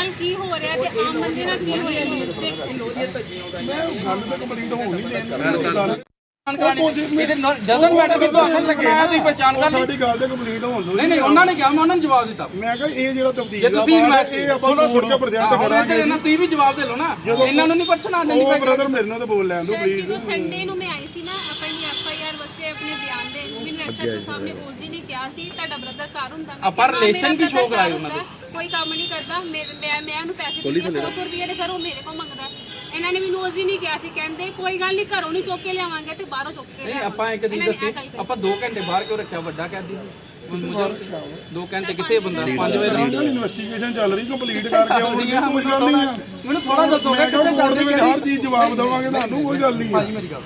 ਨਾਲ ਕੀ ਹੋ ਰਿਹਾ ਤੇ ਆਮ ਬੰਦੇ ਨਾਲ ਕੀ ਹੋਇਆ ਦੇਖੋ ਗੱਲ ਤਾਂ ਕੰਪਲੀਟ ਹੋ ਨਹੀਂ ਦੇਣੀ ਜਦਨ ਮੈਟਰ ਵੀ ਤੁਹਾਨੂੰ ਲੱਗਣਾ ਤੁਸੀਂ ਪਛਾਣ ਕਰ ਲਈ। ਸਾਡੀ ਗੱਲ ਤੇ ਕੰਪਲੀਟ ਹੋਣ ਦੋ ਨਹੀਂ ਨਹੀਂ ਉਹਨਾਂ ਨੇ ਕਿਹਾ ਮੈਂ ਉਹਨਾਂ ਨੂੰ ਜਵਾਬ ਦਿੱਤਾ। ਮੈਂ ਕਿਹਾ ਇਹ ਜਿਹੜਾ ਤਬਦੀਲ ਜੇ ਤੁਸੀਂ ਇਹ ਇਨਵੈਸਟੀਗੇਟ ਆਪਾਂ ਕੋਰਟ ਚ ਪ੍ਰੈਜ਼ੈਂਟ ਉਹਦੇ ਕਰਾਂਗੇ। ਚ ਇਹਨਾਂ ਤੁਸੀਂ ਵੀ ਜਵਾਬ ਦੇ ਲਓ ਨਾ। ਇਹਨਾਂ ਨੂੰ ਨਹੀਂ ਪੁੱਛਣਾ ਨਹੀਂ ਉਹ ਬ੍ਰਦਰ ਮੇਰੇ ਨਾਲ ਤਾਂ ਬੋਲ ਲੈਣ ਦੋ ਸਰ ਪਲੀਜ਼ ਜਦੋਂ ਸੰਡੇ ਨੂੰ ਮੈਂ ਆਈ ਸੀ ਨਾ ਆਪਣੀ ਐਫ ਆਈ ਆਰ ਵਾਸਤੇ ਆਪਣੇ ਬਿਆਨ ਦੇ ਮੈਨੂੰ ਐਸਐਚਓ ਸਾਹਿਬ ਨੇ ਉਸ ਦਿਨ ਹੀ ਕਿਹਾ ਸੀ ਤੁਹਾਡਾ ਬ੍ਰਦਰ ਘਰ ਹੁੰਦਾ ਮੈਂ ਆਪਾਂ ਕਿਹਾ, ਹਾਂ, relation ਮੇਰਾ ਕੀ show brother ਕਰਾਏ ਘਰ ਉਹਨਾਂ ਹੁੰਦਾ, ਕੋਈ ਕੰਮ ਨਹੀਂ ਕਰਦਾ ਮੈਂ ਮੈਂ ਉਹਨੂੰ ਪੈਸੇ ਦਿੱਤੇ 100 ਰੁਪਏ ਦੇ ਸਰ ਉਹ ਮੇਰੇ ਕੋਲ ਮੰਗਦਾ। ਇਹਨਾਂ ਨੇ ਮੈਨੂੰ ਉਸ ਦਿਨ ਹੀ ਕਿਹਾ ਸੀ ਕਹਿੰਦੇ ਕੋਈ ਗੱਲ ਨਹੀਂ ਘਰੋਂ ਨਹੀਂ ਚੁੱਕ ਕੇ ਲਿਆਵਾਂਗੇ ਤੇ ਬਾਹਰੋਂ ਚੁੱਕ ਕੇ ਨਹੀਂ ਲਿਆਵਾਂਗੇ। ਆਪਾਂ ਇੱਕ ਦਿਨ ਇਹਨਾਂ ਨੇ ਦੱਸੀ ਇਹ ਗੱਲ ਕਹੀ। ਆਪਾਂ 2 ਘੰਟੇ ਬਾਹਰ ਕਿਉਂ ਰੱਖਿਆ ਵੱਡਾ ਕੈਦੀ ਸੀ 2 ਘੰਟੇ ਕਿੱਥੇ ਬੰਦਾ? 5 ਵਜੇ ਦਾ ਇਨਵੈਸਟੀਗੇਸ਼ਨ ਚੱਲ ਰਹੀ ਕੰਪਲੀਟ ਕਰਕੇ ਆਉਣੀ ਹੈ ਕੋਈ ਗੱਲ ਨਹੀਂ ਆ। ਮੈਨੂੰ ਥੋੜਾ ਦੱਸੋਗੇ ਮੈਂ ਕਿਹਾ ਕਿੱਥੇ ਕੋਰਟ ਦੇ ਚੱਲਦੀ ਵਿੱਚ ਹਰ ਚੀਜ਼ ਜਵਾਬ ਦੇਵਾਂਗੇ ਤੁਹਾਨੂੰ ਕੋਈ ਗੱਲ ਨਹੀਂ ਭਾਜੀ ਮੇਰੀ ਗੱਲ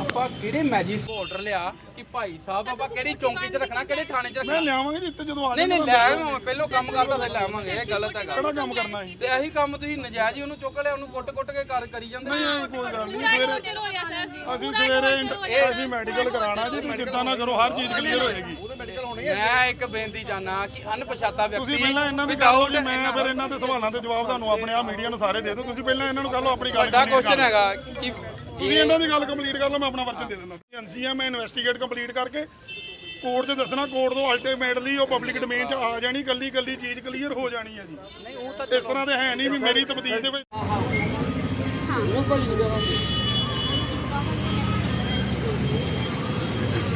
ਆਪਾਂ ਕਿਹੜੇ ਮੈਜਿਸ ਆਰਡਰ ਲਿਆ ਕਿ ਭਾਈ ਸਾਹਿਬ ਆਪਾਂ ਕਿਹੜੀ ਚੌਂਕੀ 'ਚ ਰੱਖਣਾ ਕਿਹੜੇ ਥਾਣੇ 'ਚ ਮੈਂ ਰੱਖਣਾ ਲਿਆਵਾਂਗੇ ਜਿੱਤੇ ਜਦੋਂ ਆ ਨਹੀਂ ਨਹੀਂ ਲੈ ਆਵਾਂ ਪਹਿਲੋਂ ਕੰਮ ਕਰਦਾ ਫਿਰ ਲੈ ਆਵਾਂਗੇ ਇਹ ਗਲਤ ਹੈਗਾ। ਕਿਹੜਾ ਕੰਮ ਕਰਨਾ ਹੈ ਤੇ ਇਹੀ ਕੰਮ ਤੁਸੀਂ ਨਜਾਇਜ਼ ਹੀ ਉਹਨੂੰ ਚੁੱਕ ਲਿਆ ਉਹਨੂੰ ਕੁੱਟ-ਕੁੱਟ ਕੇ ਕਰ ਕਰੀ ਜਾਂਦੇ ਨਹੀਂ ਕੋਈ ਗੱਲ ਨਹੀਂ ਪੂਰਾ ਸਵੇਰੇ ਟੋਟਲ ਹੋ ਰਿਹਾ ਸਰ। ਅਸੀਂ ਸਵੇਰੇ ਇੰਟ- ਅਸੀਂ ਮੈਡੀਕਲ ਕਰਾਣਾ ਜੀ ਤੁਸੀਂ ਜਿੱਦਾਂ ਨਾ ਕਰੋ ਹਰ ਚੀਜ਼ ਕਲੀਅਰ ਹੋਏਗੀ। ਮੈਂ ਇੱਕ ਬੇਨਤੀ ਜਾਣਾ ਕਿ ਅਣਪਛਾਤਾ ਵਿਅਕਤੀ ਤੁਸੀਂ ਪਹਿਲਾਂ ਇਹਨਾਂ ਦੀ ਗੱਲ ਲਓ ਜੀ ਮੈਂ ਫਿਰ ਇਹਨਾਂ ਦੇ ਸਵਾਲਾਂ ਦੇ ਜਵਾਬ ਤੁਹਾਨੂੰ ਆਪਣੇ ਆ ਮੀਡੀਆ ਨੂੰ ਸਾਰੇ ਦੇ ਦਿਓ ਤੁਸੀਂ ਪਹਿਲਾਂ ਇਹਨਾਂ ਨੂੰ ਕਰ ਲਓ ਆਪਣੀ ਗੱਲ ਵੱਡਾ complete ਕੁਐਸਚਨ ਕਰ ਲਓ। ਹੈਗਾ ਕਿ ਤੁਸੀਂ ਇਹਨਾਂ ਦੀ ਗੱਲ ਕੰਪਲੀਟ ਕਰ ਲਓ ਮੈਂ ਆਪਣਾ ਵਰਚਨ ਦੇ ਦਿੰਦਾ। ਏਜੰਸੀਆਂ ਮੈਂ ਇਨਵੈਸਟੀਗੇਟ ਕੰਪਲੀਟ ਕਰਕੇ ਕੋਰਟ 'ਚ ਦੱਸਣਾ ਕੋਰਟ ਤੋਂ ਅਲਟੀਮੇਟਲੀ ਉਹ ਪਬਲਿਕ ਡੋਮੇਨ 'ਚ ਆ ਜਾਣੀ ਕੱਲੀ ਕੱਲੀ ਚੀਜ਼ ਕਲੀਅਰ ਹੋ ਜਾਣੀ ਹੈ ਜੀ। ਨਹੀਂ ਉਹ ਤਾਂ ਇਸ ਤਰ੍ਹਾਂ ਦੇ ਹੈ ਨਹੀਂ ਵੀ ਮੇਰੀ ਤਬਦੀਲ ਦੇ ਵਿੱਚ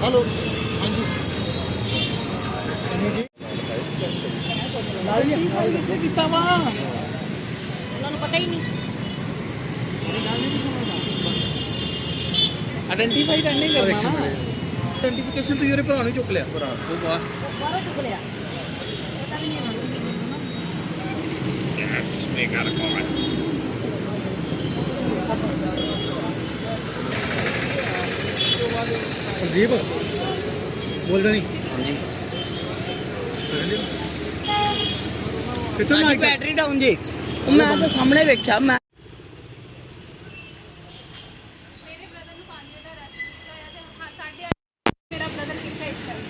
ਹੈਲੋ ਹਾਂਜੀ। ਕੀਤਾ ਵਾ? ਉਹਨਾਂ ਨੂੰ ਪਤਾ ਹੀ ਨਹੀਂ। ਆਇਡੈਂਟੀਫਾਈ ਕਰਨੇ ਹੀ। ਕਰਨਾ ਆਇਡੈਂਟੀਫਿਕੇਸ਼ਨ ਤੋਂ ਇਹਦੇ ਭਰਾ ਨੂੰ ਚੁੱਕ ਲਿਆ। ਭਰਾ ਤੋਂ ਬਾਅਦ। ਬਾਹਰੋਂ ਚੁੱਕ ਲਿਆ। ਪਤਾ ਵੀ ਨਹੀਂ ਇਹਨਾਂ ਨੂੰ ਸੰਦੀਪ ਬੋਲਦਾ ਨਹੀਂ। ਕਿੱਥੇ ਨਾ ਬੈਟਰੀ ਡਾਊਨ ਜੀ। ਉਹ ਮੈਂ ਤਾਂ ਸਾਹਮਣੇ ਵੇਖਿਆ ਮੈਂ ਮੇਰੇ ਬ੍ਰਦਰ ਨੂੰ 5 ਵਜੇ ਦਾ ਰੈਸਟ ਕੀਤਾ ਹੋਇਆ ਤੇ ਹਾਂ ਸਾਢੇ ਅੱਠ ਮੇਰਾ ਬ੍ਰਦਰ ਕਿੱਥੇ ਇਸ ਟਾਈਮ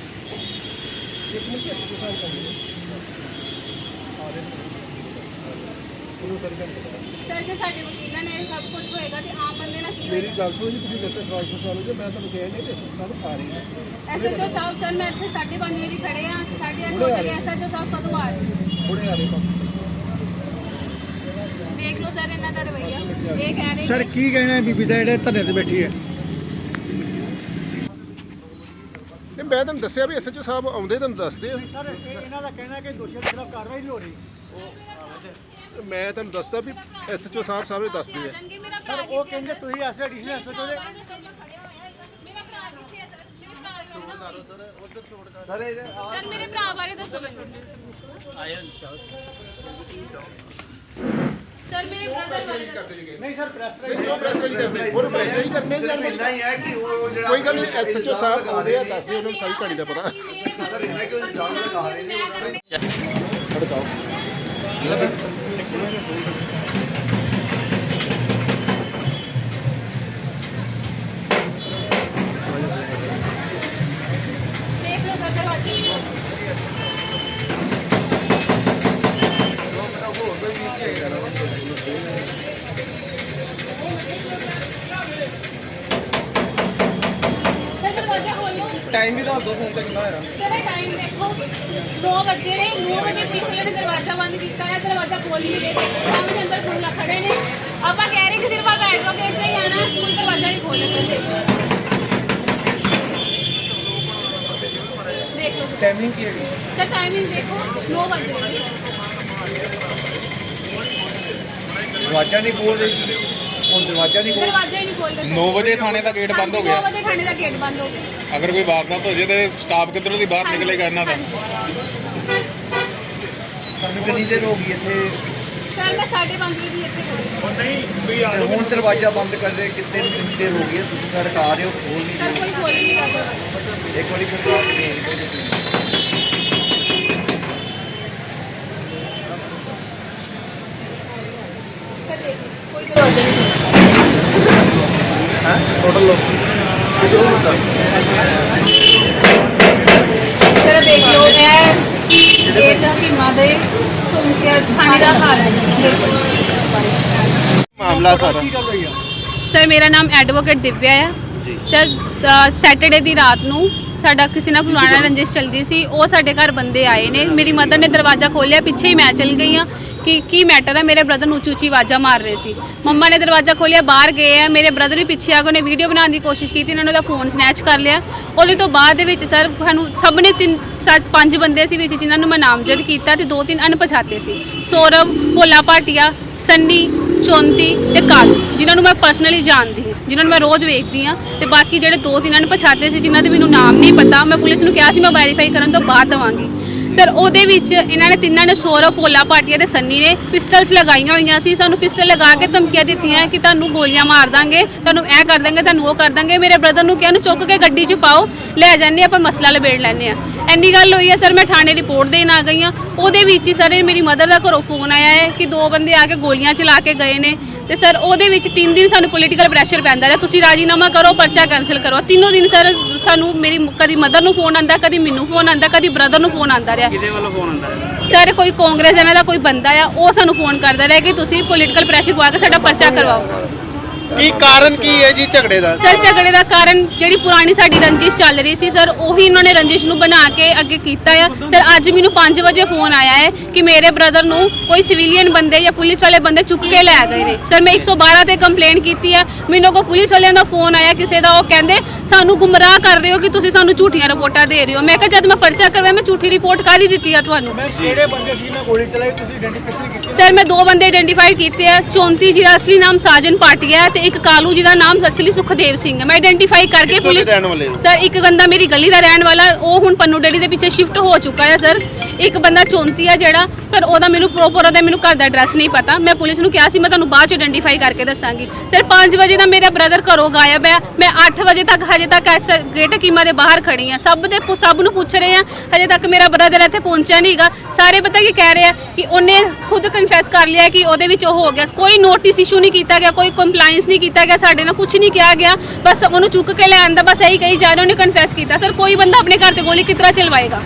ਸਰ ਜੇ ਸਾਡੇ ਵਕੀਲਾਂ ਨੇ ਸਭ ਕੁਝ ਹੋਏਗਾ ਤੇ ਆਮ ਬੰਦੇ ਨਾਲ ਕੀ ਹੋਏਗਾ ਗੱਲ ਸੁਣੋ ਜੀ ਤੁਸੀਂ ਮੇਰੇ ਤੇ ਸਵਾਲ ਪੁੱਛ ਲਓਗੇ ਮੈਂ ਤੁਹਾਨੂੰ ਕਿਹਾ ਨਹੀਂ ਕਿ ਸਭ ਆ ਰਹੀ ਹੈ ਐਸਐਚਓ ਸਾਹਿਬ ਸਰ ਮੈਂ ਇੱਥੇ 5:30 ਵਜੇ ਦੀ ਖੜੇ ਆ 8:30 ਹੋ ਚਲੇ ਐਸਐਚਓ ਸਾਹਿਬ ਕਦੋਂ ਆ ਰਹੇ ਹੁਣੇ ਆ ਰਹੇ ਬਸ ਦੇਖ ਲਓ ਸਰ ਇਹਨਾਂ ਦਾ ਰਵਈਆ। ਇਹ ਕਹਿ ਰਹੇ ਸਰ ਕਿ ਕਹਿਣਾ ਹੈ ਬੀਬੀ ਦਾ ਜਿਹੜੇ ਧਰਨੇ ਤੇ ਬੈਠੀ ਹੈ? ਨਹੀਂ ਮੈਂ ਤੁਹਾਨੂੰ ਦੱਸਿਆ ਵੀ ਐਸਐਚਓ ਸਾਹਿਬ ਆਉਂਦੇ ਤੁਹਾਨੂੰ ਦੱਸਦੇ ਆ। ਸਰ ਇਹਨਾਂ ਦਾ ਕਹਿਣਾ ਹੈ ਕਿ ਦੋਸ਼ੀਆਂ ਦੇ ਖਿਲਾਫ ਕਾਰਵਾਈ ਨਹੀਂ ਹੋ ਰਹੀ। ਮੈਂ ਤੁਹਾਨੂੰ ਦੱਸਦਾ ਵੀ ਐਸਐਚਓ ਸਾਹਿਬ ਸਾਰੇ ਦੱਸਦੇ ਆ। ਸਰ ਉਹ ਕਹਿੰਦੇ ਤੁਸੀਂ ਐਸੇ ਐਡੀਸ਼ਨ ਐਸੇ ਤੋਂ ਮੇਰਾ ਭਰਾ ਕਿੱਥੇ ਹੈ ਸਰ ਮੇਰੇ ਭਰਾ ਸਰ ਮੇਰੇ ਭਰਾ ਬਾਰੇ ਦੱਸੋ ਮੈਨੂੰ। ਸਰ ਮੇਰੇ ਬ੍ਰਦਰ ਬਾਰੇ ਨਹੀਂ ਸਰ ਪ੍ਰੈਸ ਕਿਉਂ ਪ੍ਰੈਸ਼ਰਾਈਜ਼ ਕਰਨੇ ਹੋਰ ਪ੍ਰੈਸ਼ਰਾਈਜ਼ ਕਰਨੇ ਜਾਂ ਮਿਲਣਾ ਹੀ ਹੈ ਕਿ ਉਹ ਜਿਹੜਾ ਕੋਈ ਗੱਲ ਨਹੀਂ ਐਸਐਚਓ ਸਾਹਿਬ ਆਉਂਦੇ ਆ ਦੱਸਦੇ ਉਹਨਾਂ ਨੂੰ ਸਾਰੀ ਕਹਾਣੀ ਦਾ ਪਤਾ। ਸਰ ਇਹਨਾਂ ਕਿ ਉਹ ਜਾਣ ਲਗਾ ਰਹੇ ਨੇ ਦੇਖ ਦਿਓ ਫੋਨ ਤੇ ਕਿੰਨਾ ਹੋਇਆ? ਸਰ ਟਾਈਮ ਦੇਖੋ 2 ਵਜੇ ਨੇ 9 ਵਜੇ ਨੇ ਦਰਵਾਜ਼ਾ ਬੰਦ ਕੀਤਾ ਹੈ ਦਰਵਾਜ਼ਾ ਖੋਲ ਨਹੀਂ ਰਹੇ। ਸਾਹਮਣੇ ਅੰਦਰ ਖੁੱਲਾ ਖੜੇ ਨੇ। ਆਪਾਂ ਕਹਿ ਰਹੇ ਕਿ ਸਿਰਫ ਆ ਐਡਵੋਕੇਟ ਨੇ ਹੀ ਆਣਾ ਕੋਈ ਦਰਵਾਜ਼ਾ ਨਹੀਂ ਖੋਲ੍ਹਣਾ ਦੇਖ। ਲਓ ਟਾਈਮਿੰਗ ਕੀ ਹੈ ਸਰ ਟਾਈਮਿੰਗ ਦੇਖੋ 9 ਵਜੇ ਦਰਵਾਜ਼ਾ ਨਹੀਂ ਖੋਲ ਰਹੀ ਹੁਣ ਦਰਵਾਜ਼ਾ ਨਹੀਂ ਖੋਲ ਦਰਵਾਜ਼ਾ ਹੀ ਨਹੀਂ ਖੋਲਦਾ 9 ਵਜੇ ਥਾਣੇ ਦਾ ਗੇਟ ਬੰਦ ਹੋ ਗਿਆ। 9 ਵਜੇ ਥਾਣੇ ਦਾ ਗੇਟ ਬੰਦ ਹੋ ਗਿਆ। ਅਗਰ ਕੋਈ ਵਾਰਦਾਤ ਹੋ ਜੇ ਤੇ ਸਟਾਫ ਕਿੱਧਰੋਂ ਦੀ ਬਾਹਰ ਨਿਕਲੇਗਾ ਇਹਨਾਂ ਦਾ? ਤੁਹਾਨੂੰ ਕਿੰਨੀ ਦੇਰ ਹੋ ਗਈ ਇੱਥੇ? ਸਰ ਮੈਂ 5:30 ਵਜੇ ਦੀ ਇੱਥੇ ਖੜੀ ਹਾਂ। ਤੇ ਹੁਣ ਦਰਵਾਜ਼ਾ ਬੰਦ ਕਰ ਦੇ ਕਿੰਨੇ ਕਿੰਨੀ ਦੇਰ ਹੋ ਗਈ ਹੈ? ਤੁਸੀਂ ਘਰ ਆ ਰਹੇ ਹੋ ਖੋਲ ਨਹੀਂ ਸਰ ਕੋਈ ਖੋਲ ਨਹੀਂ ਰਿਹਾ। ਇੱਕ ਵਾਰੀ ਫਿਰ ਸਰ ਦੇਖ ਲਓ, ਕੋਈ ਦਰਵਾਜ਼ਾ ਨਹੀਂ ਸਰ ਦੇਖ ਲਓ ਇਹ ਗੇਟ ਪਿੰਡ ਹਕੀਮਾ ਦੇ ਚੌਂਕੀ ਥਾਣੇ ਦਾ ਹਾਲ ਹੈ। ਦੇਖੋ ਮਾਮਲਾ ਸਾਰਾ। ਸਰ ਮੇਰਾ ਨਾਮ ਐਡਵੋਕੇਟ ਦਿਵਿਆ ਹੈ ਸਰ ਸੈਟਰਡੇ ਦੀ ਰਾਤ ਨੂੰ ਸਾਡਾ ਕਿਸੇ ਨਾਲ ਪੁਰਾਣਾ ਰੰਜਿਸ਼ ਚੱਲਦੀ ਸੀ, ਉਹ ਸਾਡੇ ਘਰ ਬੰਦੇ ਆਏ ਨੇ। ਮੇਰੀ ਮਦਰ ਨੇ ਦਰਵਾਜ਼ਾ ਖੋਲ੍ਹਿਆ, ਪਿੱਛੇ ਹੀ ਮੈਂ ਚਲ ਗਈ ਆ ਕਿ ਕੀ ਮੈਟਰ ਹੈ, ਮੇਰੇ ਬ੍ਰਦਰ ਨੂੰ ਉੱਚੀ ਉੱਚੀ ਆਵਾਜ਼ਾਂ ਮਾਰ ਰਹੇ ਸੀ। ਮੰਮਾ ਨੇ ਦਰਵਾਜ਼ਾ ਖੋਲ੍ਹਿਆ, ਬਾਹਰ ਗਏ ਆ, ਮੇਰੇ ਬ੍ਰਦਰ ਵੀ ਪਿੱਛੇ ਆ ਕੇ ਉਹਨੇ ਵੀਡੀਓ ਬਣਾਉਣ ਦੀ ਕੋਸ਼ਿਸ਼ ਕੀਤੀ, ਇਹਨਾਂ ਨੇ ਉਹਦਾ ਫੋਨ ਸਨੈਚ ਕਰ ਲਿਆ। ਉਹਦੇ ਤੋਂ ਬਾਅਦ ਦੇ ਵਿੱਚ ਸਰ ਸਾਨੂੰ ਸਭ ਨੇ ਤਿੰਨ, ਸੱਤ, ਪੰਜ ਬੰਦੇ ਸੀ ਵਿੱਚ, ਜਿਨ੍ਹਾਂ ਨੂੰ ਮੈਂ ਨਾਮਜ਼ਦ ਕੀਤਾ ਤੇ ਦੋ ਤਿੰਨ ਅਣਪਛਾਤੇ ਸੀ। ਸੌਰਵ, ਭੋਲਾ ਭਾਟੀਆ, ਸੰਨੀ ਚੌਂਤੀ ਤੇ ਕਾਲੂ, ਜਿਨ੍ਹਾਂ ਨੂੰ ਮੈਂ ਪਰਸਨਲੀ ਜਾਣਦੀ ਹਾਂ, ਜਿਨ੍ਹਾਂ ਨੂੰ ਮੈਂ ਰੋਜ਼ ਵੇਖਦੀ ਹਾਂ ਤੇ ਬਾਕੀ ਜਿਹੜੇ ਦੋ ਤਿੰਨਾਂ ਨੂੰ ਪਛਾਤੇ ਸੀ, ਜਿਨ੍ਹਾਂ ਦੇ ਮੈਨੂੰ ਨਾਮ ਨਹੀਂ ਪਤਾ, ਮੈਂ ਪੁਲਿਸ ਨੂੰ ਕਿਹਾ ਸੀ ਮੈਂ ਵੈਰੀਫਾਈ ਕਰਨ ਤੋਂ ਬਾਅਦ ਦਵਾਂਗੀ। ਸਰ, ਉਹਦੇ ਵਿੱਚ ਇਹਨਾਂ ਨੇ ਤਿੰਨਾਂ ਨੇ ਸੌਰਵ ਭੋਲਾ ਭਾਟੀਆ ਤੇ ਸੰਨੀ ਨੇ ਪਿਸਟਲਸ ਲਗਾਈਆਂ ਹੋਈਆਂ ਸੀ। ਸਾਨੂੰ ਪਿਸਟਲ ਲਗਾ ਕੇ ਧਮਕੀਆਂ ਦਿੱਤੀਆਂ ਕਿ ਤੁਹਾਨੂੰ ਗੋਲੀਆਂ ਮਾਰ ਦਾਂਗੇ, ਤੁਹਾਨੂੰ ਇਹ ਕਰ ਦਾਂਗੇ, ਤੁਹਾਨੂੰ ਉਹ ਕਰ ਦਾਂਗੇ। ਮੇਰੇ ਬ੍ਰਦਰ ਨੂੰ ਕਿਹਾ ਨੂੰ ਚੁੱਕ ਕੇ ਗੱਡੀ 'ਚ ਪਾਓ, ਲੈ ਜਾਂਦੇ ਆਪਾਂ ਮਸਲਾ ਲਬੇੜ ਲੈਂਦੇ ਆ ਇੰਨੀ ਗੱਲ ਹੋਈ ਹੈ ਸਰ, ਮੈਂ ਥਾਣੇ ਰਿਪੋਰਟ ਦੇਣ ਆ ਗਈ ਹਾਂ। ਉਹਦੇ ਵਿੱਚ ਹੀ ਸਰ ਮੇਰੀ ਮਦਰ ਦਾ ਘਰੋਂ ਫੋਨ ਆਇਆ ਹੈ ਕਿ ਦੋ ਬੰਦੇ ਆ ਕੇ ਗੋਲੀਆਂ ਚਲਾ ਕੇ ਗਏ ਨੇ। ਤੇ ਸਰ ਉਹਦੇ ਵਿੱਚ ਤਿੰਨ ਦਿਨ ਸਾਨੂੰ ਪੋਲੀਟੀਕਲ ਪ੍ਰੈਸ਼ਰ ਪੈਂਦਾ ਰਿਹਾ। ਤੁਸੀਂ ਰਾਜੀਨਾਮਾ ਕਰੋ ਪਰਚਾ ਕੈਨਸਲ ਕਰੋ। ਤਿੰਨੋਂ ਦਿਨ ਸਰ ਸਾਨੂੰ ਮੇਰੀ ਕਦੀ ਮਦਰ ਨੂੰ ਫੋਨ ਆਂਦਾ ਕਦੀ ਮੈਨੂੰ ਫੋਨ ਆਂਦਾ ਕਦੀ ਬ੍ਰਦਰ ਨੂੰ ਫੋਨ ਆਂਦਾ ਰਿਹਾ। ਕਿਹਦੇ ਵੱਲੋਂ ਫੋਨ ਆਉਂਦਾ ਹੈ ਸਰ ਕੋਈ ਕਾਂਗਰਸ ਇਹਨਾਂ ਦਾ ਕੋਈ ਬੰਦਾ ਆ ਉਹ ਸਾਨੂੰ ਫੋਨ ਕਰਦਾ ਰਿਹਾ ਕਿ ਤੁਸੀਂ ਪੋਲੀਟੀਕਲ ਪ੍ਰੈਸ਼ਰ ਪਵਾ ਕੇ ਸਾਡਾ ਪਰਚਾ ਕਰਵਾਓ। ਕੀ ਕਾਰਨ ਕੀ ਹੈ ਜੀ ਝਗੜੇ ਦਾ? ਸਰ ਝਗੜੇ ਦਾ ਕਾਰਨ ਜਿਹੜੀ ਪੁਰਾਣੀ ਸਾਡੀ ਰੰਜਿਸ਼ ਚੱਲ ਰਹੀ ਸੀ ਸਰ ਉਹੀ ਇਹਨਾਂ ਨੇ ਰੰਜਿਸ਼ ਨੂੰ ਬਣਾ ਕੇ ਅੱਗੇ ਕੀਤਾ ਆ। ਸਰ ਅੱਜ ਮੈਨੂੰ 5 ਵਜੇ ਫੋਨ ਆਇਆ ਹੈ ਕਿ ਮੇਰੇ ਬ੍ਰਦਰ ਨੂੰ ਕੋਈ ਸਿਵਿਲੀਅਨ ਬੰਦੇ ਜਾਂ ਪੁਲਿਸ ਵਾਲੇ ਬੰਦੇ ਚੁੱਕ ਕੇ ਲੈ ਗਏ ਨੇ। ਸਰ ਮੈਂ 112 ਤੇ ਕੰਪਲੇਨ ਕੀਤੀ ਆ। ਮੈਨੂੰ ਕੋ ਪੁਲਿਸ ਵਾਲਿਆਂ ਦਾ ਫੋਨ ਆਇਆ ਕਿਸੇ ਦਾ ਉਹ ਕਹਿੰਦੇ ਸਾਨੂੰ ਗੁੰਮਰਾਹ ਕਰ ਰਹੇ ਹੋ ਕਿ ਤੁਸੀਂ ਸਾਨੂੰ ਝੂਠੀਆਂ ਰਿਪੋਰਟਾਂ ਦੇ ਰਹੇ ਹੋ। ਮੈਂ ਕਿਹਾ ਜਦ ਮੈਂ ਪਰਚਾ ਕਰਵਾਇਆ ਮੈਂ ਝੂਠੀ ਰਿਪੋਰਟ ਹੀ ਦਿੱਤੀ ਆ ਤੁਹਾਨੂੰ? ਕਿਹੜੇ ਬੰਦੇ ਸੀ? ਨਾ ਗੋਲੀ ਚਲਾਈ ਤੁਸੀਂ ਆਇਡੈਂਟੀਫਿਕੇਸ਼ਨ ਕੀਤੀ? ਸਰ ਮੈਂ ਦੋ ਬੰਦੇ ਆਇਡੈਂਟੀਫਾਈ ਕੀਤੇ ਆ। 34 ਜਿਹਦਾ ਅਸਲੀ ਨਾਮ ਸਾਜਨ ਪਾਟਿਆ ਹੈ ਤੇ ਇੱਕ ਕਾਲੂ ਜਿਹਦਾ ਨਾਮ ਅਸਲੀ ਸੁਖਦੇਵ ਸਿੰਘ ਹੈ। ਮੈਂ ਆਇਡੈਂਟੀਫਾਈ ਕਰਕੇ ਕਿੱਥੋਂ ਦੇ ਪੁਲਿਸ ਰਹਿਣ ਵਾਲੇ ਹੋ? ਸਰ ਇੱਕ ਬੰਦਾ ਮੇਰੀ ਗਲੀ ਦਾ ਰਹਿਣ ਵਾਲਾ ਉਹ ਹੁਣ ਪੰਨੂ ਡੇੜੀ ਦੇ ਪਿੱਛੇ ਸ਼ਿਫਟ ਹੋ ਚੁੱਕਾ ਹੈ ਸਰ। ਇੱਕ ਬੰਦਾ 34 ਆ ਜਿਹੜਾ ਸਰ ਉਹਦਾ ਮੈਨੂੰ ਪ੍ਰੋਪਰ ਉਹਦਾ ਮੈਨੂੰ ਘਰ ਦਾ ਐਡਰੈਸ ਨਹੀਂ ਪਤਾ। ਮੈਂ ਪੁਲਿਸ ਨੂੰ ਕਿਹਾ ਸੀ ਮੈਂ ਤੁਹਾਨੂੰ ਬਾਅਦ ਚ ਆਇਡੈਂਟੀਫਾਈ ਕਰਕੇ ਦੱਸਾਂਗੀ। ਸਰ 5 ਵਜੇ ਦਾ ਮੇਰਾ ਬ੍ਰਦਰ ਘਰੋਂ ਗਾਇਬ ਹੈ। ਮੈਂ 8 ਵਜੇ ਤੱਕ ਹਜੇ ਤੱਕ ਐਸ ਗ੍ਰੇਟ ਕੀਮਾ ਦੇ ਬਾਹਰ ਖੜੀ ਆ ਸਭ ਦੇ ਪੁ- ਸਭ ਨੂੰ ਪੁੱਛ ਰਹੇ ਆ ਹਜੇ ਤੱਕ ਮੇਰਾ ਬ੍ਰਦਰ ਇੱਥੇ ਪਹੁੰਚਿਆ ਨਹੀਂਗਾ ਸਾਰੇ ਪਤਾ ਕੀ ਕਹਿ ਰਹੇ ਆ ਕਿ ਉਹਨੇ ਖੁਦ ਕਨਫੈਸ ਕਰ ਲਿਆ ਕਿ ਉਹਦੇ ਵਿੱਚ ਉਹ ਹੋ ਗਿਆ। ਕੋਈ ਨੋਟਿਸ ਇਸ਼ੂ ਨਹੀਂ ਕੀਤਾ ਗਿਆ ਕੋਈ ਕੰਪਲਾਈਂਸ ਨਹੀਂ ਕੀਤਾ ਗਿਆ ਸਾਡੇ ਨਾਲ ਕੁਝ ਨਹੀਂ ਕਿਹਾ ਗਿਆ। ਬਸ ਉਹਨੂੰ ਚੁੱਕ ਕੇ ਲੈ ਆਂਦਾ ਬਸ ਇਹੀ ਕਹੀ ਜਾ ਰਹੇ ਉਹਨੇ ਕਨਫੈਸ ਕੀਤਾ। ਸਰ ਕੋਈ ਬੰਦਾ ਆਪਣੇ ਘਰ ਤੇ ਗੋਲੀ ਕਿਤਰਾ ਚਲਵਾਏਗਾ?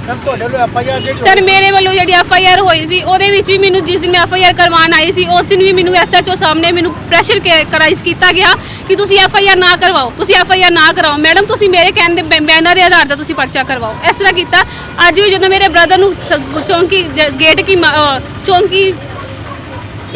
ਸਰ ਮੇਰੇ ਵੱਲੋਂ ਜਿਹੜੀ ਐਫ ਆਈ ਆਰ ਹੋਈ ਸੀ ਉਹਦੇ ਵਿੱਚ ਵੀ ਮੈਨੂੰ ਜਿਸ ਦਿਨ ਮੈਂ ਐਫ ਆਈ ਆਰ ਕਰਵਾਉਣ ਆਈ ਸੀ ਉਸ ਦਿਨ ਵੀ ਮੈਨੂੰ ਐਸ ਐਚ ਓ ਸਾਹਮਣੇ ਮੈਨੂੰ ਪ੍ਰੈਸ਼ਰ ਕਰਾਈਜ਼ ਕੀਤਾ ਗਿਆ ਕਿ ਤੁਸੀਂ ਐਫ ਆਈ ਆਰ ਨਾ ਕਰਵਾਓ। ਤੁਸੀਂ ਐਫ ਆਈ ਆਰ ਨਾ ਕਰਵਾਓ ਮੈਡਮ ਤੁਸੀਂ ਮੇਰੇ ਕਹਿਣ ਦੇ ਬੈਨਰ ਦੇ ਆਧਾਰ ਤੇ ਤੁਸੀਂ ਪਰਚਾ ਕਰਵਾਓ। ਇਸ ਤਰ੍ਹਾਂ ਕੀਤਾ। ਅੱਜ ਵੀ ਜਦੋਂ ਮੇਰੇ ਬ੍ਰਦਰ ਨੂੰ ਚੌਂਕੀ ਗੇਟ ਕੀ ਚੌਂਕੀ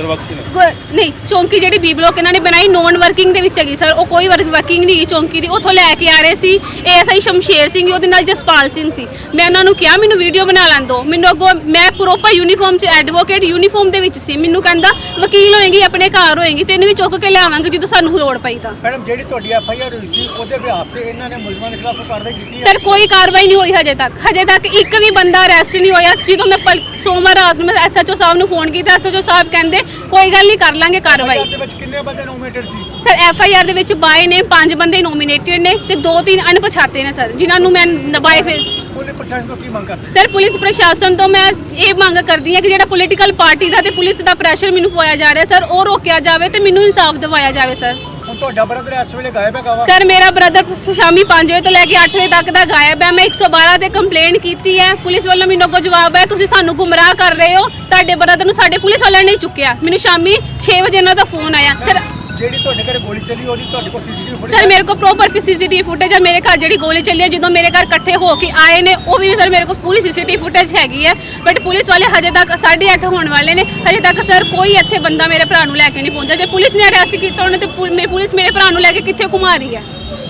ਦਰਬਖਸ਼ੀ ਨੇ ਗੋ- ਨਹੀਂ ਚੌਂਕੀ ਜਿਹੜੀ ਬੀ ਬਲੋਕ ਇਹਨਾਂ ਨੇ ਬਣਾਈ ਨੋਨ ਵਰਕਿੰਗ ਦੇ ਵਿੱਚ ਹੈਗੀ ਸਰ ਉਹ ਕੋਈ ਵਰਕਿੰਗ ਨਹੀਂ ਹੈਗੀ ਚੌਂਕੀ ਦੀ। ਉੱਥੋਂ ਲੈ ਕੇ ਆ ਰਹੇ ਸੀ ਏਐਸਆਈ ਸ਼ਮਸ਼ੇਰ ਸਿੰਘ ਉਹਦੇ ਨਾਲ ਜਸਪਾਲ ਸਿੰਘ ਸੀ। ਮੈਂ ਉਹਨਾਂ ਨੂੰ ਕਿਹਾ ਮੈਨੂੰ ਵੀਡੀਓ ਬਣਾ ਲੈਣ ਦਿਓ। ਮੈਨੂੰ ਅੱਗੋਂ ਮੈਂ ਪ੍ਰੋਪਰ ਯੂਨੀਫਾਰਮ 'ਚ ਐਡਵੋਕੇਟ ਯੂਨੀਫਾਰਮ ਦੇ ਵਿੱਚ ਸੀ। ਮੈਨੂੰ ਕਹਿੰਦਾ ਵਕੀਲ ਹੋਏਗੀ ਆਪਣੇ ਘਰ ਹੋਏਗੀ ਤੈਨੂੰ ਵੀ ਚੁੱਕ ਕੇ ਲਿਆਵਾਂਗੇ ਜਦੋਂ ਸਾਨੂੰ ਲੋੜ ਪਈ ਤਾਂ। ਮੈਡਮ ਜਿਹੜੀ ਤੁਹਾਡੀ ਐਫ ਆਈ ਆਰ ਹੋਈ ਸੀ ਉਹਦੇ ਵਿਆਹ ਤੇ ਇਹਨਾਂ ਨੇ ਮੁਲਜ਼ਮਾਂ ਦੇ ਖਿਲਾਫ ਕਾਰਵਾਈ ਕੀਤੀ ਸਰ ਕੋਈ ਕਾਰਵਾਈ ਨਹੀਂ ਹੋਈ ਹਜੇ ਤੱਕ। ਹਜੇ ਤੱਕ ਇੱਕ ਵੀ ਬੰਦਾ ਅਰੈਸਟ ਨਹੀਂ ਹੋਇਆ। ਜਦੋਂ ਮੈਂ ਪਲ- ਸੋਮਵਾਰ ਰਾਤ ਨੂੰ ਮੈਂ ਐਸਐਚਓ ਸਾਹਿਬ ਨੂੰ ਫੋਨ ਕੀਤਾ ਐਸਐਚਓ ਸਾਹਿਬ ਕਹਿੰਦੇ ਕੋਈ ਗੱਲ ਨਹੀਂ ਕਰ ਲਾਂਗੇ ਕਾਰਵਾਈ। ਦੇ ਵਿੱਚ ਕਿੰਨੇ ਬੰਦੇ ਨੋਮੀਨੇਟਡ ਸੀ? ਸਰ ਐਫ ਆਈ ਆਰ ਦੇ ਵਿੱਚ ਬਾਏ ਨੇ ਪੰਜ ਬੰਦੇ ਨੋਮੀਨੇਟਡ ਨੇ ਤੇ ਦੋ ਤਿੰਨ ਅਣਪਛਾਤੇ ਨੇ ਸਰ ਜਿਨ੍ਹਾਂ ਨੂੰ ਮੈਂ ਬਾਏ ਫਿਰ। ਪੁਲਿਸ ਪ੍ਰਸ਼ਾਸਨ ਤੋਂ ਕੀ ਮੰਗ ਕਰਦੇ? ਸਰ ਪੁਲਿਸ ਪ੍ਰਸ਼ਾਸਨ ਤੋਂ ਮੈਂ ਇਹ ਮੰਗ ਕਰਦੀ ਹਾਂ ਕਿ ਜਿਹੜਾ ਪੋਲੀਟੀਕਲ ਪਾਰਟੀ ਦਾ ਤੇ ਪੁਲਿਸ ਦਾ ਪ੍ਰੈਸ਼ਰ ਮੈਨੂੰ ਪਾਇਆ ਜਾ ਰਿਹਾ ਸਰ ਉਹ ਰੋਕਿਆ ਜਾਵੇ ਤੇ ਮੈਨੂੰ ਇਨਸਾਫ ਦਿਵਾਇਆ ਜਾਵੇ ਸਰ। ਤੁਹਾਡਾ ਬ੍ਰਦਰ ਇਸ ਵੇਲੇ ਗਾਇਬ ਹੈਗਾ ਵਾ? ਸਰ ਮੇਰਾ ਬ੍ਰਦਰ ਸ਼ਾਮੀ 5 ਵਜੇ ਤੋਂ ਲੈ ਕੇ 8 ਵਜੇ ਤੱਕ ਦਾ ਗਾਇਬ ਹੈ। ਮੈਂ 112 ਤੇ ਕੰਪਲੇਂਟ ਕੀਤੀ ਹੈ। ਪੁਲਿਸ ਵੱਲੋਂ ਮੈਨੂੰ ਅੱਗੋਂ ਜਵਾਬ ਹੈ, ਤੁਸੀਂ ਸਾਨੂੰ ਗੁੰਮਰਾਹ ਕਰ ਰਹੇ ਹੋ। ਤੁਹਾਡੇ ਬ੍ਰਦਰ ਨੂੰ ਸਾਡੇ ਪੁਲਿਸ ਵਾਲਿਆਂ ਨੇ ਚੁੱਕਿਆ। ਮੈਨੂੰ ਸ਼ਾਮੀ 6 ਵਜੇ ਇਹਨਾਂ ਦਾ ਫੋਨ ਆਇਆ। ਸਰ ਜਿਹੜੀ ਤੁਹਾਡੇ ਘਰੇ ਗੋਲੀ ਚੱਲੀ ਉਹਦੀ ਤੁਹਾਡੇ ਕੋਲ ਸੀਸੀਟੀਵੀ ਫੁਟੇਜ ਸਰ ਮੇਰੇ ਕੋਲ ਪ੍ਰੋਪਰ ਸੀਸੀਟੀਵੀ ਫੁਟੇਜ ਹੈ। ਮੇਰੇ ਘਰ ਜਿਹੜੀ ਗੋਲੀ ਚੱਲੀ ਹੈ ਜਦੋਂ ਮੇਰੇ ਘਰ ਇਕੱਠੇ ਹੋ ਕੇ ਆਏ ਨੇ ਉਹ ਵੀ ਸਰ ਮੇਰੇ ਕੋਲ ਪੂਰੀ ਸੀਸੀਟੀਵੀ ਫੁਟੇਜ ਹੈਗੀ ਹੈ। ਬਟ ਪੁਲਿਸ ਵਾਲੇ ਹਜੇ ਤੱਕ 8:30 ਹੋਣ ਵਾਲੇ ਨੇ। ਹਜੇ ਤੱਕ ਸਰ ਕੋਈ ਇੱਥੇ ਬੰਦਾ ਮੇਰੇ ਭਰਾ ਨੂੰ ਲੈ ਕੇ ਨਹੀਂ ਪਹੁੰਚਿਆ। ਜੇ ਪੁਲਿਸ ਨੇ ਅਰੈਸਟ ਕੀਤਾ ਉਹਨੇ ਤੇ ਪੁਲਿਸ ਮੇਰੇ ਭਰਾ ਨੂੰ ਲੈ ਕੇ ਕਿੱਥੇ ਘੁਮਾ ਰਹੀ ਹੈ?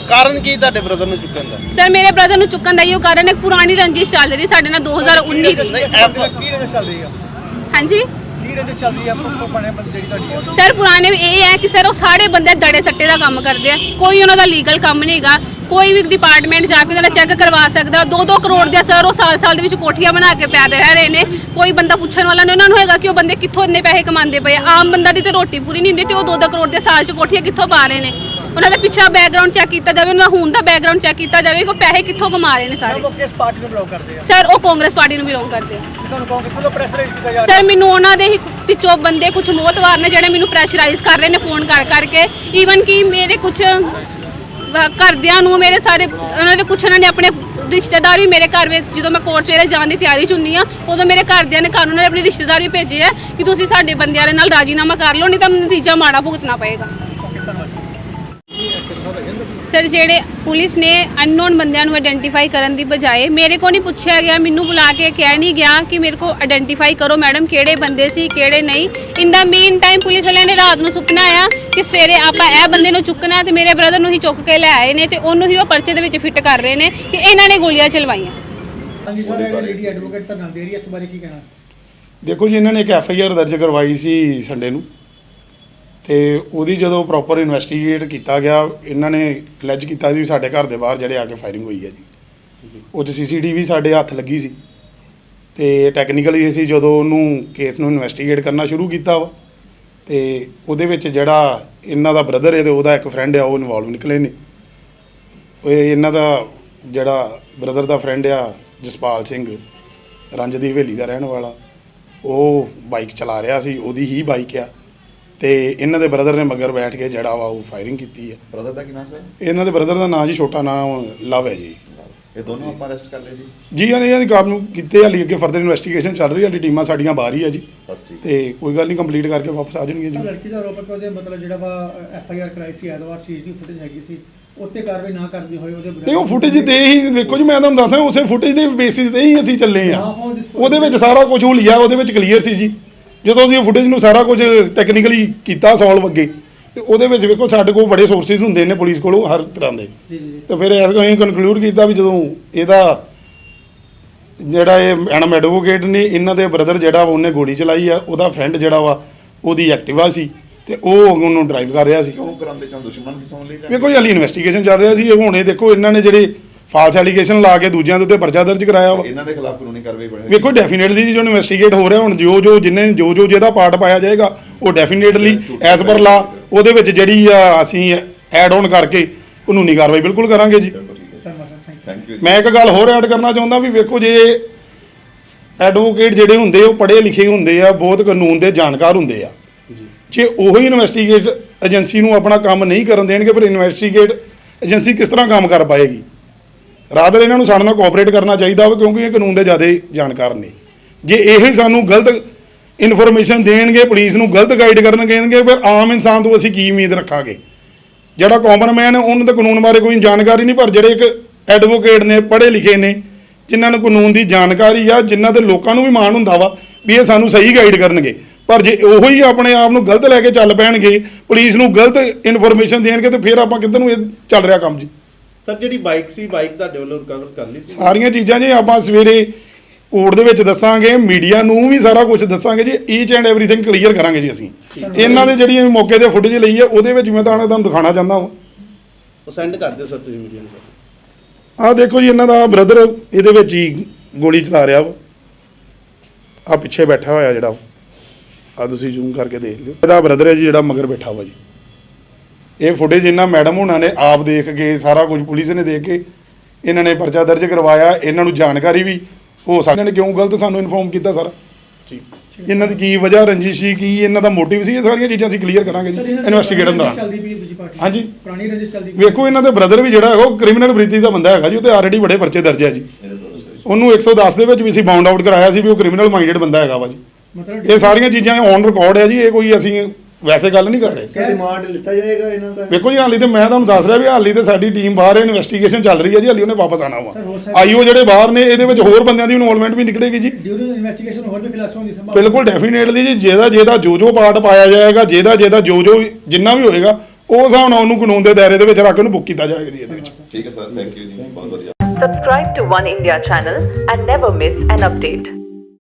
ਕਾਰਨ ਕੀ ਤੁਹਾਡੇ ਬ੍ਰਦਰ ਨੂੰ ਚੁੱਕਣ ਦਾ? ਸਰ ਮੇਰੇ ਬ੍ਰਦਰ ਨੂੰ ਚੁੱਕਣ ਦਾ ਇਹੋ ਕਾਰਨ ਹੈ ਪੁਰਾਣੀ ਰੰਜਿਸ਼ ਚੱਲ ਰਹੀ ਸਾਡੇ ਨਾਲ 2019 ਦੀ ਨਹੀਂ ਐਫ ਕੀ ਰੰਜ ਚੱਲ ਰਹੀ ਆ ਹਾਂਜੀ? ਕੀ ਰੰਜ ਚੱਲ ਆ? ਪ੍ਰੋਪਰ ਬਣੇ ਬੰਦੇ ਜਿਹੜੀ ਤੁਹਾਡੀ ਆ। ਸਰ, ਪੁਰਾਣੇ ਇਹ ਹੈ ਕਿ ਸਰ, ਉਹ ਸਾਰੇ ਬੰਦੇ ਦੜੇ ਸੱਟੇ ਦਾ ਕੰਮ ਕਰਦੇ ਆ। ਕੋਈ ਉਹਨਾਂ ਦਾ ਲੀਗਲ ਕੰਮ ਨਹੀਂ ਹੈਗਾ। ਕੋਈ ਵੀ ਡਿਪਾਰਟਮੈਂਟ ਜਾ ਕੇ ਉਹਨਾਂ ਦਾ ਚੈੱਕ ਕਰਵਾ ਸਕਦਾ। 2-2 ਕਰੋੜ ਦੇ ਸਰ, ਉਹ ਸਾਲ-ਸਾਲ ਦੇ ਵਿੱਚ ਕੋਠੀਆਂ ਬਣਾ ਕੇ ਪੈ ਰਹਿ ਰਹੇ ਨੇ। ਕੋਈ ਬੰਦਾ ਪੁੱਛਣ ਵਾਲਾ ਨਹੀਂ ਉਹਨਾਂ ਨੂੰ ਹੈਗਾ ਕਿ ਉਹ ਬੰਦੇ ਕਿੱਥੋਂ ਇੰਨੇ ਪੈਸੇ ਕਮਾਉਂਦੇ ਪਏ ਆ। ਆਮ ਬੰਦਾ ਦੀ ਤੇ ਰੋਟੀ ਪੂਰੀ ਨਹੀਂ ਹੁੰਦੀ ਤੇ ਉਹ 2-2 ਕਰੋੜ ਦੇ ਸਾਲ 'ਚ ਕੋਠੀਆਂ ਕਿੱਥੋਂ ਪਾ ਰਹੇ ਨੇ। ਉਹਨਾਂ ਦਾ ਪਿਛਲਾ ਬੈਕਗ੍ਰਾਉਂਡ ਚੈੱਕ ਕੀਤਾ ਜਾਵੇ ਉਹਨਾਂ ਦਾ ਹੁਣ ਦਾ ਬੈਕਗ੍ਰਾਉਂਡ ਚੈੱਕ ਕੀਤਾ ਜਾਵੇ ਕਿ ਉਹ ਪੈਸੇ ਕਿੱਥੋਂ ਕਮਾ ਰਹੇ ਨੇ ਸਾਰੇ। ਉਹ ਕਿਸ ਪਾਰਟੀ ਨੂੰ ਬਲੌਕ ਕਰਦੇ ਆ? ਸਰ ਉਹ ਕਾਂਗਰਸ ਪਾਰਟੀ ਨੂੰ ਬਿਲੋਂਗ ਕਰਦੇ ਆ। ਤੁਹਾਨੂੰ ਕਾਂਗਰਸ ਵੱਲੋਂ ਪ੍ਰੈਸ਼ਰਾਈਜ਼ ਕੀਤਾ ਜਾ ਰਿਹਾ ਸਰ ਮੈਨੂੰ ਉਹਨਾਂ ਦੇ ਹੀ ਪਿੱਛੋਂ ਬੰਦੇ ਕੁਝ ਮੋਤਵਾਰ ਨੇ ਜਿਹੜੇ ਮੈਨੂੰ ਪ੍ਰੈਸ਼ਰਾਈਜ਼ ਕਰ ਰਹੇ ਨੇ ਫੋਨ ਕਰ ਕਰਕੇ। ਈਵਨ ਕਿ ਮੇਰੇ ਕੁਝ ਘਰਦਿਆਂ ਨੂੰ ਮੇਰੇ ਸਾਰੇ ਉਹਨਾਂ ਦੇ ਕੁਝ ਉਹਨਾਂ ਨੇ ਆਪਣੇ ਰਿਸ਼ਤੇਦਾਰ ਵੀ ਮੇਰੇ ਘਰ ਵਿੱਚ ਜਦੋਂ ਮੈਂ ਕੋਰਸ ਵੇਲੇ ਜਾਣ ਦੀ ਤਿਆਰੀ ਚ ਹੁੰਨੀ ਆ ਉਦੋਂ ਮੇਰੇ ਘਰਦਿਆਂ ਨੇ ਕਾਨੂੰਨ ਨੇ ਆਪਣੇ ਰਿਸ਼ਤੇਦਾਰ ਵੀ ਭੇਜੇ ਆ ਕਿ ਤੁਸੀਂ ਸਾਡੇ ਬੰਦਿਆਂ ਦੇ ਨਾਲ ਰਾਜੀਨਾਮਾ ਕਰ ਲਓ ਨਹੀਂ ਤਾਂ ਨਤੀਜਾ ਮਾੜਾ ਭੁਗਤਣਾ ਪਏਗਾ। ਸਰ ਜਿਹੜੇ ਪੁਲਿਸ ਨੇ ਅਨਨੋਨ ਬੰਦਿਆਂ ਨੂੰ ਆਇਡੈਂਟੀਫਾਈ ਕਰਨ ਦੀ ਬਜਾਏ ਮੇਰੇ ਕੋ ਨਹੀਂ ਪੁੱਛਿਆ ਗਿਆ ਮੈਨੂੰ ਬੁਲਾ ਕੇ ਕਿਹਾ ਨਹੀਂ ਗਿਆ ਕਿ ਮੇਰੇ ਕੋ ਆਇਡੈਂਟੀਫਾਈ ਕਰੋ ਮੈਡਮ ਕਿਹੜੇ ਬੰਦੇ ਸੀ ਕਿਹੜੇ ਨਹੀਂ। ਇਨ ਦਾ ਮੇਨ ਟਾਈਮ ਪੁਲਿਸ ਵਾਲਿਆਂ ਨੇ ਰਾਤ ਨੂੰ ਸੁਪਨਾ ਆਇਆ ਕਿ ਸਵੇਰੇ ਆਪਾਂ ਇਹ ਬੰਦੇ ਨੂੰ ਚੁੱਕਣਾ ਤੇ ਮੇਰੇ ਬ੍ਰਦਰ ਨੂੰ ਹੀ ਚੁੱਕ ਕੇ ਲੈ ਆਏ ਨੇ ਤੇ ਉਹਨੂੰ ਹੀ ਉਹ ਪਰਚੇ ਦੇ ਵਿੱਚ ਫਿੱਟ ਕਰ ਰਹੇ ਨੇ ਕਿ ਇਹਨਾਂ ਨੇ ਗੋਲੀਆਂ ਚਲਵਾਈਆਂ। ਹਾਂਜੀ ਸਰ ਇਹ ਲੇਡੀ ਐਡਵੋਕੇਟ ਧਰਨਾ ਦੇ ਰਹੀ ਹੈ ਇਸ ਬਾਰੇ ਕੀ ਕਹਿਣਾ? ਦੇਖੋ ਜੀ ਇਹਨਾਂ ਨੇ ਇੱਕ ਐਫ ਆਈ ਆਰ ਦਰਜ ਕਰਵਾਈ ਸੀ ਸੰਡੇ ਨੂੰ। ਤੇ ਉਹਦੀ ਜਦੋਂ ਪ੍ਰੋਪਰ ਇਨਵੈਸਟੀਗੇਟ ਕੀਤਾ ਗਿਆ ਇਹਨਾਂ ਨੇ ਅਲੈਜ ਕੀਤਾ ਵੀ ਸਾਡੇ ਘਰ ਦੇ ਬਾਹਰ ਜਿਹੜੇ ਆ ਕੇ ਫਾਇਰਿੰਗ ਹੋਈ ਹੈ ਜੀ। ਉਹ 'ਚ ਸੀਸੀਟੀਵੀ ਸਾਡੇ ਹੱਥ ਲੱਗੀ ਸੀ। ਤੇ ਟੈਕਨੀਕਲੀ ਅਸੀਂ ਜਦੋਂ ਉਹਨੂੰ ਕੇਸ ਨੂੰ ਇਨਵੈਸਟੀਗੇਟ ਕਰਨਾ ਸ਼ੁਰੂ ਕੀਤਾ ਵਾ ਤੇ ਉਹਦੇ ਵਿੱਚ ਜਿਹੜਾ ਇਹਨਾਂ ਦਾ ਬ੍ਰਦਰ ਹੈ ਤੇ ਉਹਦਾ ਇੱਕ ਫਰੈਂਡ ਆ ਉਹ ਇਨਵੋਲਵ ਨਿਕਲੇ ਨੇ। ਉਹ ਇਹਨਾਂ ਦਾ ਜਿਹੜਾ ਬ੍ਰਦਰ ਦਾ ਫਰੈਂਡ ਆ ਜਸਪਾਲ ਸਿੰਘ ਰੰਜ ਦੀ ਹਵੇਲੀ ਦਾ ਰਹਿਣ ਵਾਲਾ ਉਹ ਬਾਈਕ ਚਲਾ ਰਿਹਾ ਸੀ ਉਹਦੀ ਹੀ ਬਾਈਕ ਆ। ਤੇ ਇਹਨਾਂ ਦੇ ਬ੍ਰਦਰ ਨੇ ਮਗਰ ਬੈਠ ਕੇ ਜਿਹੜਾ ਵਾ ਉਹ ਫਾਇਰਿੰਗ ਕੀਤੀ ਹੈ ਬ੍ਰਦਰ ਦਾ ਕੀ ਨਾਮ ਸਰ ਇਹਨਾਂ ਦੇ ਬ੍ਰਦਰ ਦਾ ਨਾਂ ਜੀ ਛੋਟਾ ਨਾਮ ਲਵ ਹੈ ਜੀ। ਇਹ ਦੋਨੋਂ ਆਪਾਂ ਅਰੈਸਟ ਕਰ ਲਏ ਜੀ। ਜੀ ਇਹਨਾਂ ਨੇ ਕੰਮ ਨੂੰ ਕੀਤੇ ਹਾਲੀ ਅੱਗੇ ਫਰਦਰ ਇਨਵੈਸਟੀਗੇਸ਼ਨ ਚੱਲ ਰਹੀ ਹੈ ਹਾਲੀ ਟੀਮਾਂ ਸਾਡੀਆਂ ਬਾਹਰ ਹੀ ਆ ਜੀ। ਬਸ ਠੀਕ। ਤੇ ਕੋਈ ਗੱਲ ਨਹੀਂ ਕੰਪਲੀਟ ਕਰਕੇ ਵਾਪਸ ਆ ਜਾਣਗੇ ਜੀ। ਲੜਕੀ ਦਾ ਆਰੋਪ ਹੈ ਕਿ ਉਹਦੇ ਮਤਲਬ ਜਿਹੜਾ ਵਾ ਐਫ ਆਈ ਆਰ ਕਰਾਈ ਸੀ ਐਤਵਾਰ ਚੀਜ਼ ਦੀ ਫੁਟੇਜ ਹੈਗੀ ਸੀ ਉੱਤੇ ਕਾਰਵਾਈ ਨਾ ਕਰਦੀ ਹੋਏ ਉਹਦੇ ਤੇ ਉਹ ਫੁਟੇਜ ਤੇ ਹੀ ਵੇਖੋ ਜੀ ਮੈਂ ਤੁਹਾਨੂੰ ਦੱਸਾਂ ਉਸੇ ਫੁਟੇਜ ਦੇ ਬੇਸਿਸ ਤੇ ਹੀ ਅਸੀਂ ਚੱਲੇ ਆ। ਉਹਦੇ ਵਿੱਚ ਸਾਰਾ ਕੁਝ ਹੁਲੀਆ ਉਹਦੇ ਵਿੱਚ ਕਲੀਅਰ ਸੀ ਜੀ। ਜਦੋਂ ਅਸੀਂ ਫੁਟੇਜ ਨੂੰ ਸਾਰਾ ਕੁਝ ਟੈਕਨੀਕਲੀ ਕੀਤਾ ਸੋਲਵ ਅੱਗੇ ਤੇ ਉਹਦੇ ਵਿੱਚ ਵੇਖੋ ਸਾਡੇ ਕੋਲ ਬੜੇ ਸੋਰਸਿਸ ਹੁੰਦੇ ਨੇ ਪੁਲਿਸ ਕੋਲੋਂ ਹਰ ਤਰ੍ਹਾਂ ਦੇ। ਤੇ ਫਿਰ ਇਸ ਅਸੀਂ ਕਨਕਲੂਡ ਕੀਤਾ ਵੀ ਜਦੋਂ ਇਹਦਾ ਜਿਹੜਾ ਇਹ ਮੈਡਮ ਐਡਵੋਕੇਟ ਨੇ ਇਹਨਾਂ ਦੇ ਬ੍ਰਦਰ ਜਿਹੜਾ ਵਾ ਉਹਨੇ ਗੋਲੀ ਚਲਾਈ ਆ ਉਹਦਾ ਫਰੈਂਡ ਜਿਹੜਾ ਵਾ ਉਹਦੀ ਐਕਟਿਵਾ ਸੀ ਤੇ ਉਹ ਉਹਨੂੰ ਡਰਾਈਵ ਕਰ ਰਿਹਾ ਸੀ। ਕਿਉਂ ਕਰਾਉਂਦੇ ਚੋਂ ਦੁਸ਼ਮਣ ਕੀ ਸਮਝ ਲਈ ਜਾਂ- ਵੇਖੋ ਜੀ ਹਾਲੀ ਇਨਵੈਸਟੀਗੇਸ਼ਨ ਚੱਲ ਰਿਹਾ ਸੀ ਇਹ ਹੁਣ ਇਹ ਦੇਖੋ ਇਹਨਾਂ ਨੇ ਜਿਹੜੇ ਫਾਲਸ ਐਲੀਗੇਸ਼ਨ ਲਾ ਕੇ ਦੂਜਿਆਂ ਦੇ ਉੱਤੇ ਪਰਚਾ ਦਰਜ ਕਰਾਇਆ ਵਾ। ਇਹਨਾਂ ਦੇ ਖਿਲਾਫ ਕਾਨੂੰਨੀ ਕਾਰਵਾਈ ਬਣੇ ਵੇਖੋ ਡੈਫੀਨੇਟਲੀ ਜੋ ਇਨਵੈਸਟੀਗੇਟ ਹੋ ਰਿਹਾ ਹੁਣ ਜੋ ਜੋ ਜਿੰਨੇ ਜੋ ਜੋ ਜਿਹਦਾ ਪਾਰਟ ਪਾਇਆ ਜਾਏਗਾ ਉਹ ਡੈਫੀਨੇਟਲੀ ਐਸ ਪਰ ਲਾ ਉਹਦੇ ਵਿੱਚ ਜਿਹੜੀ ਆ ਅਸੀਂ ਐਡ ਆਨ ਕਰਕੇ ਕਾਨੂੰਨੀ ਕਾਰਵਾਈ ਬਿਲਕੁਲ ਕਰਾਂਗੇ ਜੀ। ਧੰਨਵਾਦ ਸਰ ਥੈਂਕ ਥੈਂਕ ਯੂ ਮੈਂ ਇੱਕ ਗੱਲ ਹੋਰ ਐਡ ਕਰਨਾ ਚਾਹੁੰਦਾ ਵੀ ਵੇਖੋ ਜੇ ਐਡਵੋਕੇਟ ਜਿਹੜੇ ਹੁੰਦੇ ਉਹ ਪੜ੍ਹੇ ਲਿਖੇ ਹੁੰਦੇ ਆ ਬਹੁਤ ਕਾਨੂੰਨ ਦੇ ਜਾਣਕਾਰ ਹੁੰਦੇ ਆ। ਜੇ। ਉਹੀ ਇਨਵੈਸਟੀਗੇਟ ਏਜੰਸੀ ਨੂੰ ਆਪਣਾ ਕੰਮ ਨਹੀਂ ਕਰਨ ਦੇਣਗੇ ਫਿਰ ਇਨਵੈਸਟੀਗੇਟ ਏਜੰਸੀ ਕਿਸ ਤਰ੍ਹਾਂ ਕੰਮ ਕਰ ਪਾਏਗੀ? ਰਾਦਰ ਇਹਨਾਂ ਨੂੰ ਸਾਡੇ ਨਾਲ ਕੋਆਪਰੇਟ ਕਰਨਾ ਚਾਹੀਦਾ ਵਾ, ਕਿਉਂਕਿ ਇਹ ਕਾਨੂੰਨ ਦੇ ਜ਼ਿਆਦਾ ਜਾਣਕਾਰ ਨੇ। ਜੇ ਇਹ ਸਾਨੂੰ ਗਲਤ ਇਨਫੋਰਮੇਸ਼ਨ ਦੇਣਗੇ ਪੁਲਿਸ ਨੂੰ ਗਲਤ ਗਾਈਡ ਕਰਨ ਕਹਿਣਗੇ ਫਿਰ ਆਮ ਇਨਸਾਨ ਤੋਂ ਅਸੀਂ ਕੀ ਉਮੀਦ ਰੱਖਾਂਗੇ? ਜਿਹੜਾ ਕਾਮਨ ਮੈਨ ਹੈ, ਉਹਨੂੰ ਤਾਂ ਕਾਨੂੰਨ ਬਾਰੇ ਕੋਈ ਜਾਣਕਾਰੀ ਨਹੀਂ, ਪਰ ਜਿਹੜੇ ਇੱਕ ਐਡਵੋਕੇਟ ਨੇ, ਪੜ੍ਹੇ ਲਿਖੇ ਨੇ, ਜਿਨ੍ਹਾਂ ਨੂੰ ਕਾਨੂੰਨ ਦੀ ਜਾਣਕਾਰੀ ਆ, ਜਿਨ੍ਹਾਂ ਤੇ ਲੋਕਾਂ ਨੂੰ ਵੀ ਮਾਣ ਹੁੰਦਾ ਵਾ ਵੀ ਇਹ ਸਾਨੂੰ ਸਹੀ ਗਾਈਡ ਕਰਨਗੇ। ਪਰ ਜੇ ਉਹੋ ਹੀ ਆਪਣੇ ਆਪ ਨੂੰ ਗਲਤ ਲੈ ਕੇ ਚੱਲ ਪੈਣਗੇ ਪੁਲਿਸ ਨੂੰ ਗਲਤ ਇਨਫੋਰਮੇਸ਼ਨ ਦੇਣਗੇ, ਤੇ ਫਿਰ ਆਪਾਂ ਕਿੱਧਰ ਨੂੰ ਇਹ ਚੱਲ ਰਿਹਾ ਕੰਮ ਜੀ? ਸਰ ਜਿਹੜੀ ਬਾਈਕ ਸੀ ਬਾਈਕ ਵੱਲੋਂ ਰਿਕਵਰ ਕਰ ਲਈ ਸੀ? ਸਾਰੀਆਂ ਚੀਜ਼ਾਂ ਜੀ ਆਪਾਂ ਸਵੇਰੇ ਕੋਰਟ ਦੇ ਵਿੱਚ ਦੱਸਾਂਗੇ ਮੀਡੀਆ ਨੂੰ ਵੀ ਸਾਰਾ ਕੁਝ ਦੱਸਾਂਗੇ ਜੀ ਈਚ ਐਂਡ ਐਵਰੀਥਿੰਗ ਕਲੀਅਰ ਕਰਾਂਗੇ ਜੀ ਅਸੀਂ। ਇਹਨਾਂ ਦੇ ਜਿਹੜੀ ਮੌਕੇ ਤੇ ਫੁਟੇਜ ਲਈ ਹੈ ਉਹਦੇ ਵਿੱਚ ਮੈਂ ਤਾਂ ਤੁਹਾਨੂੰ ਦਿਖਾਣਾ ਚਾਹੁੰਦਾ ਹਾਂ ਉਹ ਸੈਂਡ ਕਰ ਦਿਓ ਸਰ ਤੁਸੀਂ ਮੀਡੀਆ ਨੂੰ। ਆਹ ਦੇਖੋ ਜੀ ਇਹਨਾਂ ਦਾ ਬ੍ਰਦਰ ਇਹਦੇ ਵਿੱਚ ਹੀ ਗੋਲੀ ਚਲਾ ਰਿਹਾ ਵਾ। ਆ ਪਿੱਛੇ ਬੈਠਾ ਹੋਇਆ ਜਿਹੜਾ ਆ ਤੁਸੀਂ ਜ਼ੂਮ ਕਰਕੇ ਦੇਖ ਲਿਓ। ਇਹਦਾ ਬ੍ਰਦਰ ਹੈ ਜੀ ਜਿਹੜਾ ਮਗਰ ਬੈਠਾ ਵਾ ਜੀ। ਇਹ ਫੁਟੇਜ ਇਹਨਾਂ ਮੈਡਮ ਹੁਣਾਂ ਨੇ ਆਪ ਦੇਖ ਕੇ ਸਾਰਾ ਕੁਝ ਪੁਲਿਸ ਨੇ ਦੇਖ ਕੇ ਇਹਨਾਂ ਨੇ ਪਰਚਾ ਦਰਜ ਕਰਵਾਇਆ ਇਹਨਾਂ ਨੂੰ ਜਾਣਕਾਰੀ ਵੀ ਹੋ ਸਕਦੀ। ਨੇ ਕਿਉਂ ਗਲਤ ਸਾਨੂੰ ਇਨਫੋਰਮ ਕੀਤਾ ਸਾਰਾ? ਇਹਨਾਂ ਦੀ ਕੀ ਵਜ੍ਹਾ ਰੰਜਿਸ਼ ਸੀ ਕੀ ਇਹਨਾਂ ਦਾ ਮੋਟਿਵ ਸੀ ਇਹ ਸਾਰੀਆਂ ਚੀਜ਼ਾਂ ਅਸੀਂ ਕਲੀਅਰ ਕਰਾਂਗੇ ਜੀ ਇਨਵੈਸਟੀਗੇਟਰ ਦੌਰਾਨ ਹਾਂਜੀ। ਪੁਰਾਣੀ ਰੰਜਿਸ਼ ਚੱਲਦੀ ਪਈ ਵੇਖੋ ਇਹਨਾਂ ਦੇ ਬ੍ਰਦਰ ਵੀ ਜਿਹੜਾ ਹੈਗਾ ਉਹ ਕ੍ਰਿਮੀਨਲ ਬ੍ਰਿਤੀ ਦਾ ਬੰਦਾ ਹੈਗਾ ਜੀ ਉਹ ਤੇ ਆਲਰੇਡੀ ਬੜੇ ਪਰਚੇ ਦਰਜ ਹੈ ਜੀ। ਉਹਨੂੰ 110 ਦੇ ਵਿੱਚ ਵੀ ਅਸੀਂ ਬਾਉਂਡ ਆਊਟ ਕਰਾਇਆ ਸੀ ਵੀ ਉਹ ਕ੍ਰਿਮੀਨਲ ਮਾਈਂਡਡ ਬੰਦਾ ਹੈਗਾ ਵਾ ਜੀ। ਇਹ ਸਾਰੀਆਂ ਚੀਜ਼ਾਂ ਔਨ ਰਿਕਾਰਡ ਹੈ ਜੀ ਇਹ ਕੋਈ ਅਸੀਂ ਵੈਸੇ ਗੱਲ ਨਹੀਂ ਕਰ ਰਹੇ। ਰਿਮਾਂਡ ਲਿੱਤਾ ਜਾਏਗਾ ਇਹਨਾਂ ਦਾ? ਵੇਖੋ ਜੀ ਹਾਲੀ ਤੇ ਮੈਂ ਤੁਹਾਨੂੰ ਦੱਸ ਰਿਹਾ ਵੀ ਹਾਲੀ ਤੇ ਸਾਡੀ ਟੀਮ ਬਾਹਰ ਹੈ ਇਨਵੈਸਟੀਗੇਸ਼ਨ ਚੱਲ ਰਹੀ ਹੈ ਜੀ ਹਾਲੀ ਉਹਨੇ ਵਾਪਸ ਆਣਾ ਵਾ। ਆਈਓ ਜਿਹੜੇ ਬਾਹਰ ਨੇ ਇਹਦੇ ਵਿੱਚ ਹੋਰ ਬੰਦਿਆਂ ਦੀ ਇਨਵੋਲਵਮੈਂਟ ਵੀ ਨਿਕਲੇਗੀ ਜੀ। ਡਿਊਰਿੰਗ ਇਨਵੈਸਟੀਗੇਸ਼ਨ ਹੋਰ ਵੀ ਖੁਲਾਸੇ ਹੋਣ ਦੀ ਸੰਭਾਵਨਾ ਬਿਲਕੁਲ ਡੈਫੀਨੇਟਲੀ ਜੀ ਜਿਹਦਾ ਜਿਹਦਾ ਜੋ ਜੋ ਪਾਰਟ ਪਾਇਆ ਜਾਏਗਾ ਜਿਹਦਾ ਜਿਹਦਾ ਜੋ ਜੋ ਜਿੰਨਾ ਵੀ ਹੋਏਗਾ ਉਹ ਹਿਸਾਬ ਨਾਲ ਉਹਨੂੰ ਕਾਨੂੰਨ ਦੇ ਦਾਇਰੇ ਦੇ ਵਿੱਚ ਰੱਖ ਕੇ ਉਹਨੂੰ ਬੁੱਕ ਕੀਤਾ ਜਾਏਗਾ ਜੀ ਇਹਦੇ ਵਿੱਚ। ਠੀਕ ਹੈ ਸਰ ਥੈਂਕ ਯੂ ਜੀ ਬਹੁਤ ਵਧੀਆ। Subscribe to One India channel and never miss an update.